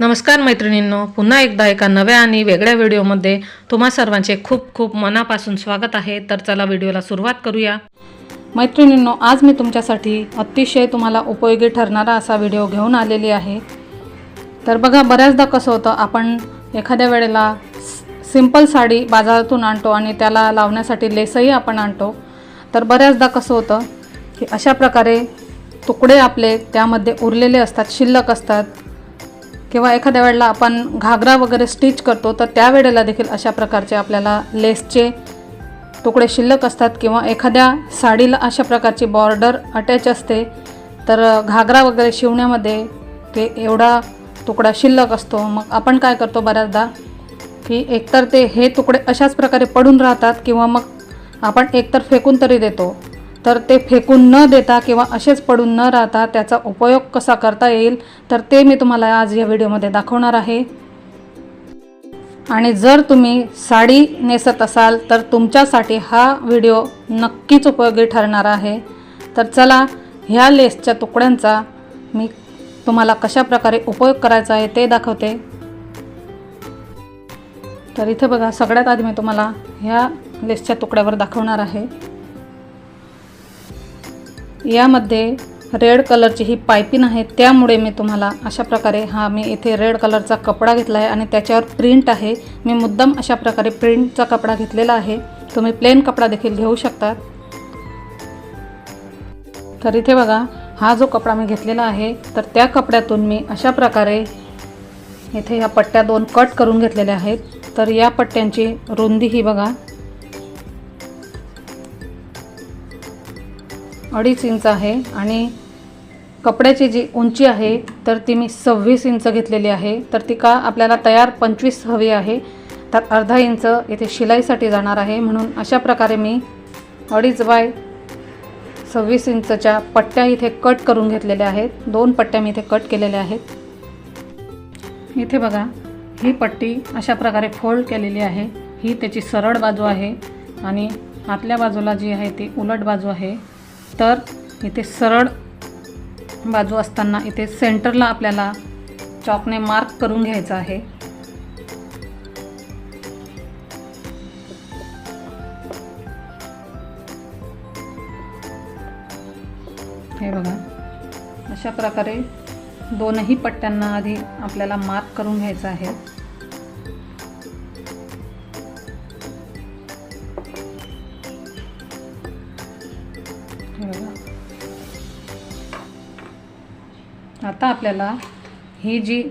नमस्कार मैत्रिणींनो पुन्हा एकदा एका नव्या आणि वेगळ्या व्हिडिओमध्ये तुम्हा सर्वांचे खूप खूप मनापासून स्वागत आहे. तर चला व्हिडिओला सुरुवात करूया. मैत्रिणींनो आज मी तुमच्यासाठी अतिशय तुम्हाला उपयोगी ठरणारा असा व्हिडिओ घेऊन आलेली आहे. तर बघा बऱ्याचदा कसं होतं आपण एखाद्या वेळेला सिंपल सिंपल साडी बाजारातून आणतो आणि त्याला लावण्यासाठी लेसही आपण आणतो. तर बऱ्याचदा कसं होतं की अशा प्रकारे तुकडे आपले त्यामध्ये उरलेले असतात शिल्लक असतात. किंवा एखाद्या वेळेला आपण घागरा वगैरे स्टिच करतो तर त्यावेळेला देखील अशा प्रकारचे आपल्याला लेसचे तुकडे शिल्लक असतात किंवा एखाद्या साडीला अशा प्रकारची बॉर्डर अटॅच असते तर घागरा वगैरे शिवण्यामध्ये ते एवढा तुकडा शिल्लक असतो. मग आपण काय करतो बऱ्याचदा की एकतर ते हे तुकडे अशाच प्रकारे पडून राहतात किंवा मग आपण एकतर फेकून तरी देतो. तर ते फेकून न देता किंवा असेच पडून न राहता त्याचा उपयोग कसा करता येईल तर ते मी तुम्हाला आज या व्हिडिओमध्ये दाखवणार आहे. आणि जर तुम्ही साडी नेसत असाल तर तुमच्यासाठी हा व्हिडिओ नक्कीच उपयोगी ठरणार आहे. तर चला ह्या लेसच्या तुकड्यांचा मी तुम्हाला कशा प्रकारे उपयोग करायचा आहे ते दाखवते. तर इथे बघा सगळ्यात आधी मी तुम्हाला ह्या लेसच्या तुकड्यावर दाखवणार आहे. यामध्ये रेड कलरची ही पायपिन आहे. त्यामुळे मी तुम्हाला अशा प्रकारे हा मी इथे रेड कलरचा कपडा घेतला आहे आणि त्याच्यावर प्रिंट आहे. मी मुद्दाम अशा प्रकारे प्रिंटचा कपडा घेतलेला आहे. तुम्ही प्लेन कपडा देखील घेऊ शकता. तर इथे बघा हा जो कपडा मी घेतलेला आहे तर त्या कपड्यातून मी अशा प्रकारे इथे ह्या पट्ट्या दोन कट करून घेतलेल्या आहेत. तर या पट्ट्यांची रुंदी ही बघा अडीच इंच आहे आणि कपड्याची जी उंची आहे तर ती मी सव्वीस इंच घेतलेली आहे. तर ती का आपल्याला तयार पंचवीस हवी आहे तर अर्धा इंच इथे शिलाईसाठी जाणार आहे. म्हणून अशा प्रकारे मी अडीच बाय सव्वीस इंचच्या पट्ट्या इथे कट करून घेतलेल्या आहेत. दोन पट्ट्या मी इथे कट केलेल्या आहेत. इथे बघा ही पट्टी अशा प्रकारे फोल्ड केलेली आहे. ही त्याची सरळ बाजू आहे आणि आतल्या बाजूला जी आहे ती उलट बाजू आहे. तर इथे सरळ बाजू असताना इथे सेंटरला आपल्याला चॉकने मार्क करून घ्यायचं आहे. हे बघा. अशा प्रकारे दोनही पट्ट्यांना आधी आपल्याला मार्क करून घ्यायचं आहे. बघा. आता आपल्याला ही जी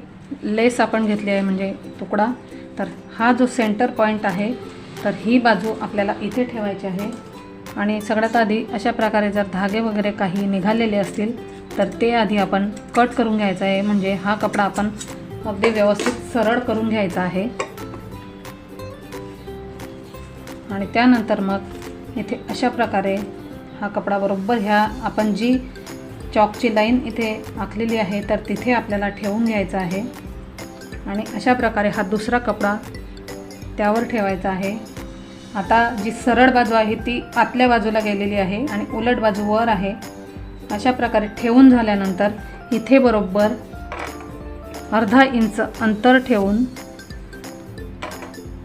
लेस आपण घेतली आहे म्हणजे तुकडा तर हा जो सेंटर पॉईंट आहे तर ही बाजू आपल्याला इथे ठेवायची आहे. आणि सगळ्यात आधी अशा प्रकारे जर धागे वगैरे काही निघालेले असतील तर ते आधी आपण कट करून घ्यायचं आहे. म्हणजे हा कपडा आपण अगदी व्यवस्थित सरळ करून घ्यायचा आहे. आणि त्यानंतर मग इथे अशा प्रकारे हा कपडा बरोबर ह्या आपण जी चॉकची लाईन इथे आखलेली आहे तर तिथे आपल्याला ठेवून घ्यायचा आहे. आणि अशा प्रकारे हा दुसरा कपडा त्यावर ठेवायचा आहे. आता जी सरळ बाजू आहे ती आतल्या बाजूला गेलेली आहे आणि उलट बाजू वर आहे. अशा प्रकारे ठेवून झाल्यानंतर इथे बरोबर अर्धा इंच अंतर ठेवून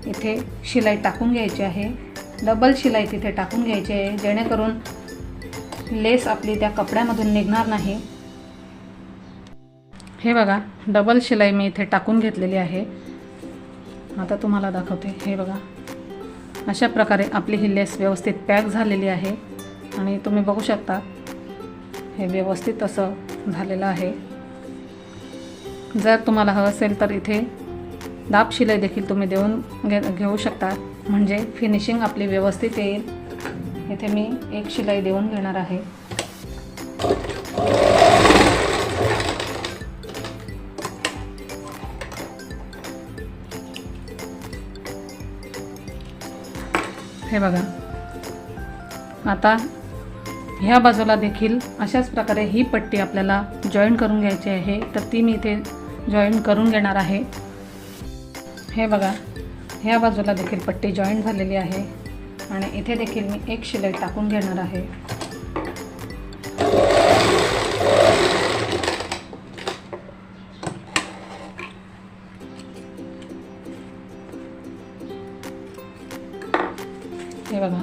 इथे शिलाई टाकून घ्यायची आहे. डबल शिलाई तिथे टाकून घ्यायची आहे जेणेकरून लेस आपली त्या कपड्यामधून निघणार नाही. हे बघा डबल शिलाई मी इथे टाकून घेतलेली आहे. आता तुम्हाला दाखवते. हे बघा अशा प्रकारे आपली ही लेस व्यवस्थित पॅक झालेली आहे. आणि तुम्ही बघू शकता हे व्यवस्थित असं झालेलं आहे. जर तुम्हाला हवं असेल तर इथे दाब शिलाई देखील तुम्ही देऊन घे घेऊ शकता. म्हणजे फिनिशिंग आपली व्यवस्थित येईल. इथे मी एक शिलाई देऊन घेणार आहे. हे बघा. आता ह्या बाजूला देखील अशाच प्रकारे ही पट्टी आपल्याला जॉईन करून घ्यायची आहे तर ती मी इथे जॉईन करून घेणार आहे. हे बघा. ह्या बाजूला देखील पट्टी जॉईन झालेली आहे. आणि इथे देखील मी एक शिलाई टाकून घेणार आहे. हे बघा.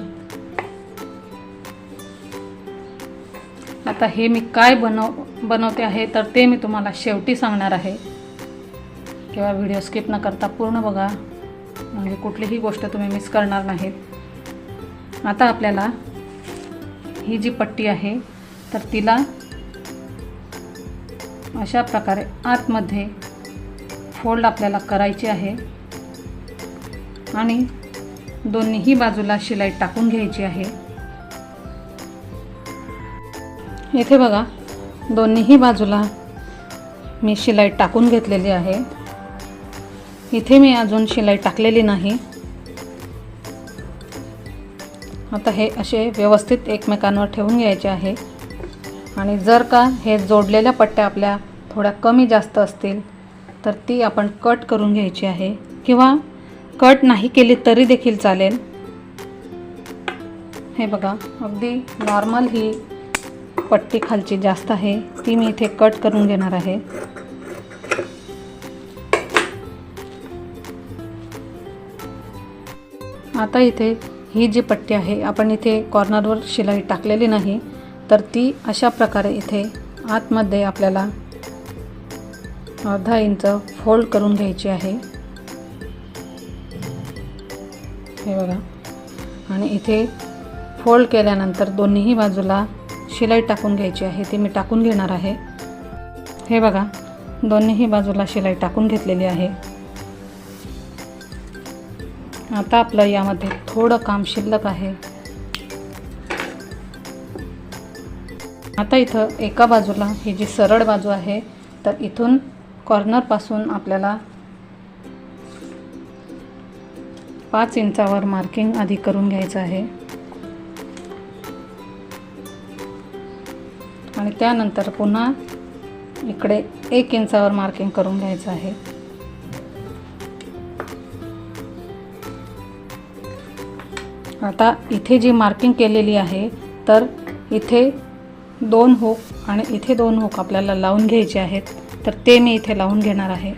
आता हे मी काय बनव बनवते आहे तर ते मी तुम्हाला शेवटी सांगणार आहे. किंवा व्हिडिओ स्किप न करता पूर्ण बघा. म्हणजे कुठलीही गोष्ट तुम्ही मिस करणार नाहीत. आता आपल्याला ही जी पट्टी आहे तर तिला अशा प्रकारे आतमध्ये फोल्ड आपल्याला करायची आहे. आणि दोन्हीही बाजूला शिलाई टाकून घ्यायची आहे. इथे बघा दोन्हीही बाजूला मी शिलाई टाकून घेतलेली आहे. इथे मी अजून शिलाई टाकलेली नाही. आता हे असे व्यवस्थित एकमेकांवर ठेवून घ्यायचे आहे. आणि जर का हे जोडलेल्या पट्ट्या आपल्या थोड्या कमी जास्त असतील तर ती आपण कट करून घ्यायची आहे. किंवा कट नाही केली तरी देखील चालेल. हे बघा अगदी नॉर्मल ही पट्टी खालची जास्त आहे ती मी इथे कट करून घेणार आहे. आता इथे ही जी पट्टी आहे आपण इथे कॉर्नरवर शिलाई टाकलेली नाही तर ती अशा प्रकारे इथे आतमध्ये आपल्याला अर्धा इंच फोल्ड करून घ्यायची आहे. हे बघा. आणि इथे फोल्ड केल्यानंतर दोन्हीही बाजूला शिलाई टाकून घ्यायची आहे ती मी टाकून घेणार आहे. हे बघा. दोन्हीही बाजूला शिलाई टाकून घेतलेली आहे. आता आपलं यामध्ये थोडं काम शिल्लक आहे. आता इथं एका बाजूला ही जी सरळ बाजू आहे तर इथून कॉर्नरपासून आपल्याला पाच इंचावर मार्किंग आधी करून घ्यायचं आहे. आणि त्यानंतर पुन्हा इकडे एक इंचावर मार्किंग करून घ्यायचं आहे. आता इथे जी मार्किंग केलेली आहे तर इथे दोन होक आणि इथे दोन होक आपल्याला लावून घ्यायचे आहेत. तर ते मी इथे लावून घेणार आहे.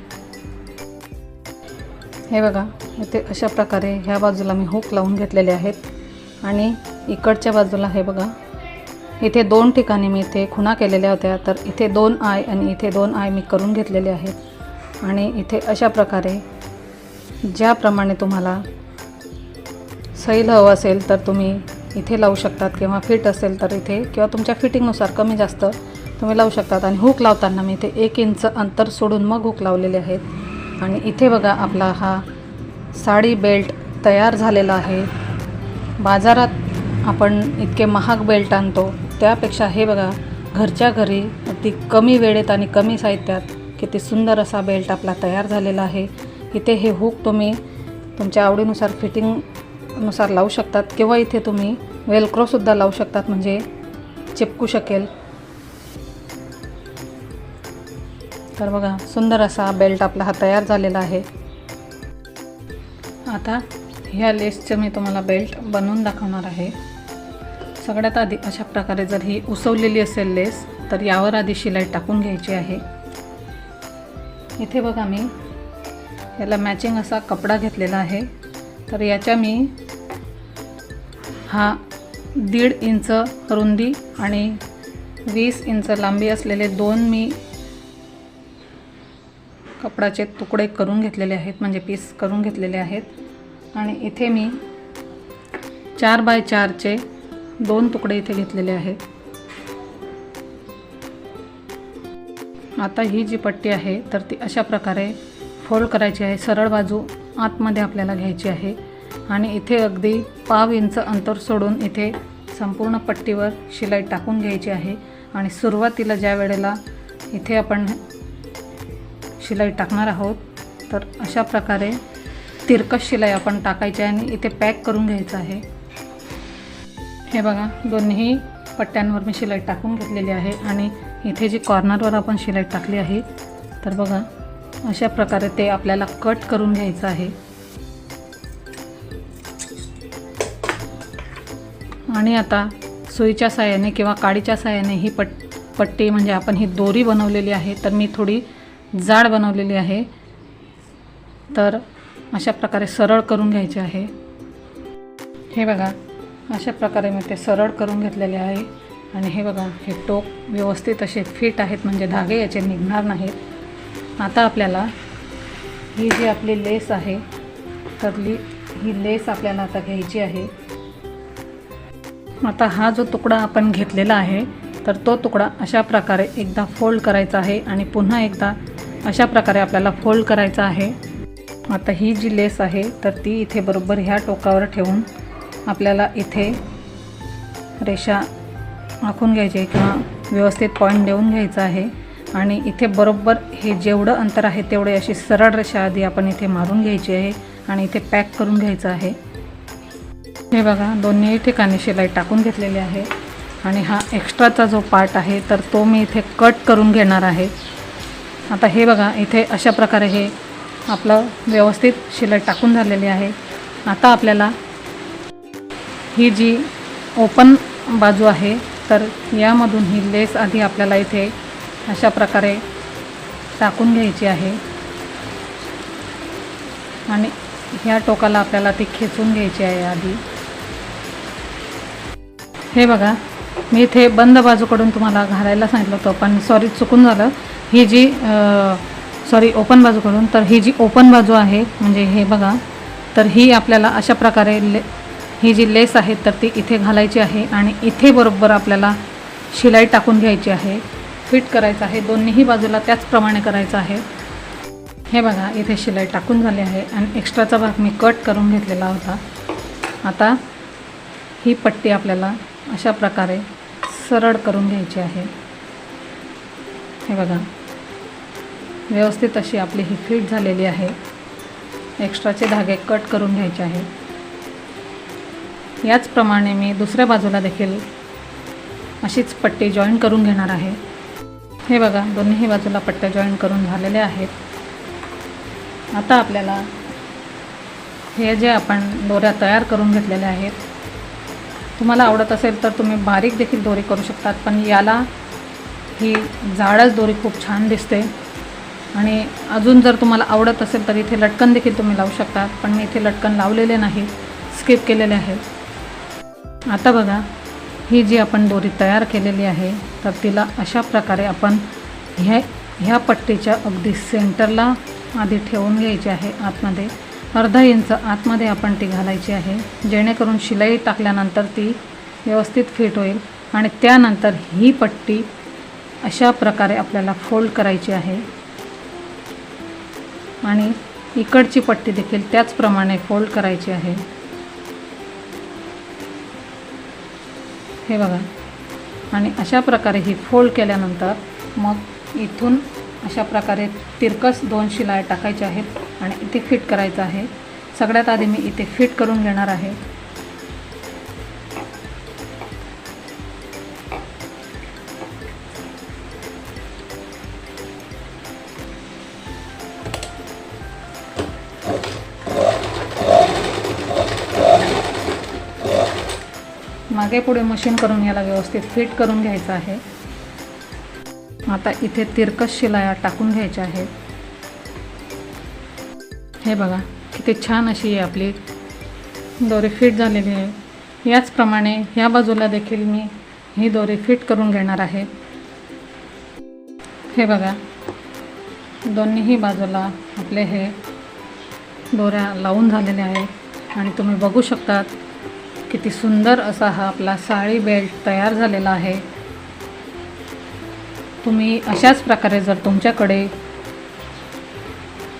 हे बघा इथे अशा प्रकारे ह्या बाजूला मी हुक लावून घेतलेले आहेत. आणि इकडच्या बाजूला हे बघा इथे दोन ठिकाणी मी इथे खुणा केलेल्या होत्या तर इथे दोन आय आणि इथे दोन आय मी करून घेतलेले आहेत. आणि इथे अशा प्रकारे ज्याप्रमाणे तुम्हाला सैल हवं असेल तर तुम्ही इथे लावू शकतात किंवा फिट असेल तर इथे किंवा तुमच्या फिटिंगनुसार कमी जास्त तुम्ही लावू शकतात. आणि हुक लावताना मी इथे एक इंच अंतर सोडून मग हुक लावलेले आहेत. आणि इथे बघा आपला हा साडी बेल्ट तयार झालेला आहे. बाजारात आपण इतके महाग बेल्ट आणतो. त्यापेक्षा हे बघा घरच्या घरी अगदी कमी वेळेत आणि कमी साहित्यात किती सुंदर असा बेल्ट आपला तयार झालेला आहे. इथे हे हुक तुम्ही तुमच्या आवडीनुसार फिटिंग नुसार लावू शकतात किंवा इथे तुम्ही वेलक्रोसुद्धा लावू शकतात म्हणजे चिपकू शकेल. तर बघा सुंदर असा बेल्ट आपला हा तयार झालेला आहे. आता ह्या लेसचं मी तुम्हाला बेल्ट बनवून दाखवणार आहे. सगळ्यात आधी अशा प्रकारे जर ही उसवलेली असेल लेस तर यावर आधी शिलाई टाकून घ्यायची आहे. इथे बघा मी याला मॅचिंग असा कपडा घेतलेला आहे. तर याच्या मी हा दीड इंच रुंदी आणि वीस इंच लांबी असलेले दोन मी कपडाचे तुकडे करून घेतलेले आहेत म्हणजे पीस करून घेतलेले आहेत. आणि इथे मी चार बाय चारचे दोन तुकडे इथे घेतलेले आहेत. आता ही जी पट्टी आहे तर ती अशा प्रकारे फोल्ड करायची आहे. सरळ बाजू आतमध्ये आपल्याला घ्यायची आहे. आणि इथे अगदी पाव इंच अंतर सोडून इथे संपूर्ण पट्टीवर शिलाई टाकून घ्यायची आहे. आणि सुरुवातीला ज्या वेळेला इथे आपण शिलाई टाकणार आहोत तर अशा प्रकारे तिरकस शिलाई आपण टाकायची आहे आणि इथे पॅक करून घ्यायचं आहे. हे बघा दोन्ही पट्ट्यांवर मी शिलाई टाकून घेतलेली आहे आणि इथे जी कॉर्नरवर आपण शिलाई टाकली आहे तर बघा अशा प्रकारे ते आपल्याला कट करून घ्यायचं आहे. आणि आता सुईच्या साह्याने किंवा काडीच्या साह्याने ही पट पट्टी म्हणजे आपण ही दोरी बनवलेली आहे तर मी थोडी जाड बनवलेली आहे. तर अशा प्रकारे सरळ करून घ्यायचे आहे. हे बघा अशा प्रकारे मी ते सरळ करून घेतलेले आहे. आणि हे बघा हे टोक व्यवस्थित असे फिट आहेत म्हणजे धागे याचे निघणार नाहीत. आता आपल्याला ही जी आपली लेस आहे तरली ही लेस आपल्याला आता घ्यायची आहे. आता हा जो तुकडा आपण घेतलेला आहे तर तो तुकडा अशा प्रकारे एकदा फोल्ड करायचा आहे आणि पुन्हा एकदा अशा प्रकारे आपल्याला फोल्ड करायचा आहे. आता ही जी लेस आहे तर ती इथे बरोबर ह्या टोकावर ठेवून आपल्याला इथे रेषा आखून घ्यायची आहे किंवा व्यवस्थित पॉईंट देऊन घ्यायचा आहे. आणि इथे बरोबर हे जेवढं अंतर आहे तेवढे अशी सरळ रेषा आधी आपण इथे मारून घ्यायची आहे आणि इथे पॅक करून घ्यायचं आहे. हे बघा दोन्ही ठिकाणी शिलाई टाकून घेतलेली आहे. आणि हा एक्स्ट्राचा जो पार्ट आहे तर तो मी इथे कट करून घेणार आहे. आता हे बघा इथे अशा प्रकारे हे आपलं व्यवस्थित शिलाई टाकून झालेली आहे. आता आपल्याला ही जी ओपन बाजू आहे तर यामधून ही लेस आधी आपल्याला इथे अशा प्रकारे टाकून घ्यायची आहे. आणि ह्या टोकाला आपल्याला ती खेचून घ्यायची आहे आधी. हे बघा मी इथे बंद बाजूकडून तुम्हाला घालायला सांगितलं होतं पण सॉरी चुकून झालं. ही जी सॉरी ओपन बाजूकडून तर ही जी ओपन बाजू आहे म्हणजे हे बघा तर ही आपल्याला अशा प्रकारे ले ही जी लेस आहे तर ती इथे घालायची आहे आणि इथे बरोबर आपल्याला शिलाई टाकून घ्यायची आहे. फिट करायचं आहे दोन्हीही बाजूला त्याचप्रमाणे करायचं आहे. हे बघा इथे शिलाई टाकून झाली आहे आणि एक्स्ट्राचा भाग मी कट करून घेतलेला होता. आता ही पट्टी आपल्याला अशा प्रकारे सरळ करून घ्यायची आहे. हे बघा. व्यवस्थित अशी आपली ही फिट झालेली आहे. एक्स्ट्राचे धागे कट करून घ्यायचे आहे. याचप्रमाणे मी दुसऱ्या बाजूला देखील अशीच पट्टी जॉईन करून घेणार आहे. हे बघा दोन्ही बाजूला पट्ट्या जॉईन करून झालेल्या आहेत. आता आपल्याला हे जे आपण दोऱ्या तयार करून घेतलेल्या आहेत तुम्हाला आवडत असेल तर तुम्ही बारीक देखील दोरी करू शकतात पण याला ही जाडच दोरी खूप छान दिसते. आणि अजून जर तुम्हाला आवडत असेल तर इथे लटकन देखील तुम्ही लावू शकता पण मी इथे लटकन लावलेले नाही स्किप केलेले आहे. आता बघा ही जी आपण दोरी तयार केलेली आहे तर तिला अशा प्रकारे आपण ह्या ह्या पट्टीच्या अगदी सेंटरला आधी ठेवून घ्यायची आहे आतमध्ये. अर्धा इंच आतमध्ये आपण ती घालायची आहे. जेणेकरून शिलाई टाकल्यानंतर ती व्यवस्थित फिट होईल आणि त्यानंतर ही पट्टी अशा प्रकारे आपल्याला फोल्ड करायची आहे. आणि इकडची पट्टी देखील त्याचप्रमाणे फोल्ड करायची आहे. हे बघा. आणि अशा प्रकारे ही फोल्ड केल्यानंतर मग इथून अशा प्रकारे तिरकस दोन शिलाई टाकायच्या आहेत. आणि इथे फिट करायचं आहे. सगळ्यात आधी मी इथे फिट करून घेणार आहे. मागे पुढे मशीन करून याला व्यवस्थित फिट करून घ्यायचं आहे. आता इथे तिरकस शिलाया टाकून घ्यायच्या आहेत. हे बघा किती छान अशी आहे आपली दोरी फिट झालेली आहे. याचप्रमाणे ह्या बाजूला देखील मी ही दोरी फिट करून घेणार आहे. हे बघा दोन्हीही बाजूला आपले हे दोऱ्या लावून झालेल्या आहेत. आणि तुम्ही बघू शकतात किती सुंदर असा हा आपला साळी बेल्ट तयार झालेला आहे. तुम्ही अशाच प्रकारे जर तुमच्याकडे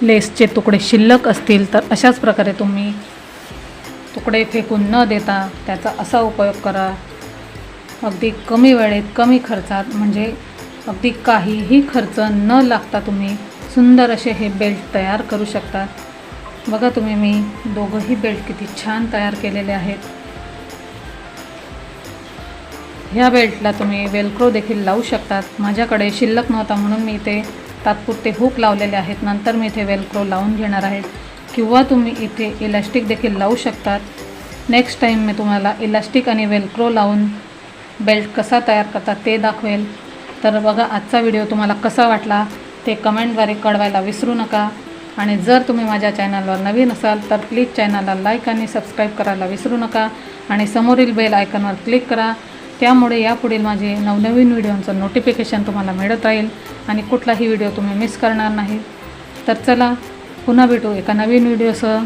लेसचे तुकडे शिल्लक असतील तर अशाच प्रकारे तुम्ही तुकडे फेकून न देता त्याचा असा उपयोग करा. अगदी कमी वेळेत कमी खर्चात म्हणजे अगदी काहीही खर्च न लागता तुम्ही सुंदर असे हे बेल्ट तयार करू शकता. बघा तुम्ही मी दोघंही बेल्ट किती छान तयार केलेले आहेत. ह्या बेल्टला तुम्ही वेलक्रो देखील लावू शकतात. माझ्याकडे शिल्लक नव्हता म्हणून मी ते तात्पुरते हुक लावलेले आहेत. नंतर मी इथे वेलक्रो लावून घेणार आहे. किंवा तुम्ही इथे इलॅस्टिक देखील लावू शकतात. नेक्स्ट टाईम मी तुम्हाला इलॅस्टिक आणि वेलक्रो लावून बेल्ट कसा तयार करतात ते दाखवेल. तर बघा आजचा व्हिडिओ तुम्हाला कसा वाटला ते कमेंटद्वारे कळवायला विसरू नका. आणि जर तुम्ही माझ्या चॅनलवर नवीन असाल तर प्लीज चॅनलला लाईक आणि सबस्क्राईब करायला विसरू नका. आणि समोरील बेल आयकनवर क्लिक करा. त्यामुळे यापुढील माझे नवनवीन व्हिडिओंचं नोटिफिकेशन तुम्हाला मिळत राहील आणि कुठलाही व्हिडिओ तुम्ही मिस करणार नाही. तर चला पुन्हा भेटू एका नवीन व्हिडिओसह.